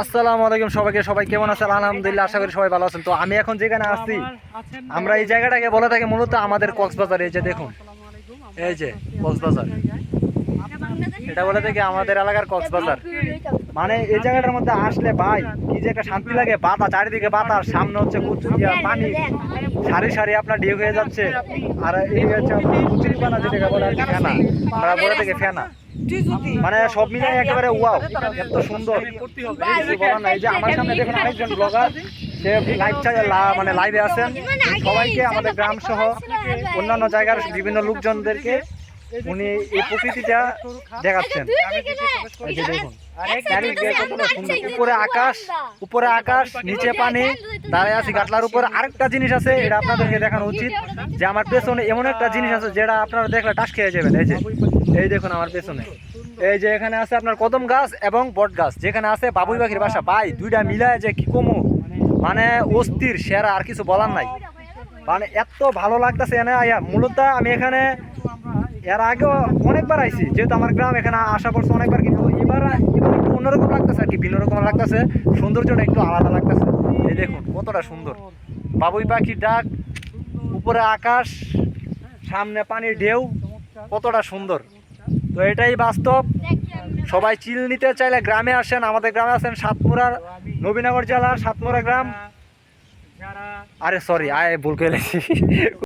আসসালামু আলাইকুম সবাইকে সবাই কেমন আছেন? আলহামদুলিল্লাহ আশা করি সবাই ভালো আছেন। তো আমি এখন যেখানে আসছি আমরা এই জায়গাটাকে বলে থাকি মূলত আমাদের কক্সবাজার এই যে দেখুন। এই যে কক্সবাজার। এটা বলে থাকি আমাদের এলাকার কক্সবাজার। মানে এই জায়গাটার মধ্যে আসলে ভাই কি যে একটা শান্তি লাগে বাতাস চারিদিকে বাতাস সামনে হচ্ছে কুচুরি আর পানি সারি সারি আপনার ঢেউ হয়ে যাচ্ছে। আর এই হচ্ছে কুচুরি পানা যেটাকে বলে আর কি ফেনা। বলে থাকি ফেনা। মানে সব মিলে একেবারে ওয়াও এত সুন্দর। বলার নাই। এই যে আমার সামনে দেখুন অনেকজন ব্লগার সে লাইভ চাই মানে লাইভে আছেন। সবাইকে আমাদের গ্রাম সহ অন্যান্য জায়গার বিভিন্ন লোকজনদেরকে উনি এই প্রকৃতিটা দেখাচ্ছেন। এই উপরে আকাশ উপরে আকাশ নিচে পানি দাঁড়ায় আছি গাটলার উপর। আরেকটা জিনিস আছে এটা আপনাদেরকে দেখানো উচিত যে আমার পেছনে এমন একটা জিনিস আছে যেটা আপনারা দেখলে টাস খেয়ে যাবেন। এই যে এই দেখুন আমার পেছনে। এই যে এখানে আছে আপনার কদম গাছ এবং বট গাছ। যেখানে আছে বাবুই পাখির বাসা। ভাই, দুইটা মিলায় যে কি কমু? মানে অস্থির, সেরা, আর কিছু বলার নাই। মানে এত ভালো লাগতেছে এনে আয়া। মূলত আমি এখানে এর আগেও অনেকবার আইছি। যেহেতু আমার গ্রাম এখানে আসা পড়ছে অনেকবার, কিন্তু এবার এবার একটু অন্যরকম লাগতেছে আর কি ভিন্ন রকম লাগতেছে। সৌন্দর্যটা একটু আলাদা লাগতেছে। এই দেখুন, কতটা সুন্দর। বাবুই পাখির ডাক, উপরে আকাশ, সামনে পানির ঢেউ। কতটা সুন্দর। তো এটাই বাস্তব। সবাই চিল নিতে চাইলে গ্রামে আসেন। আমাদের গ্রামে আসেন সাতপুরার নবীনগর জেলার সাতপুরা গ্রাম। আরে সরি আয় ভুল করে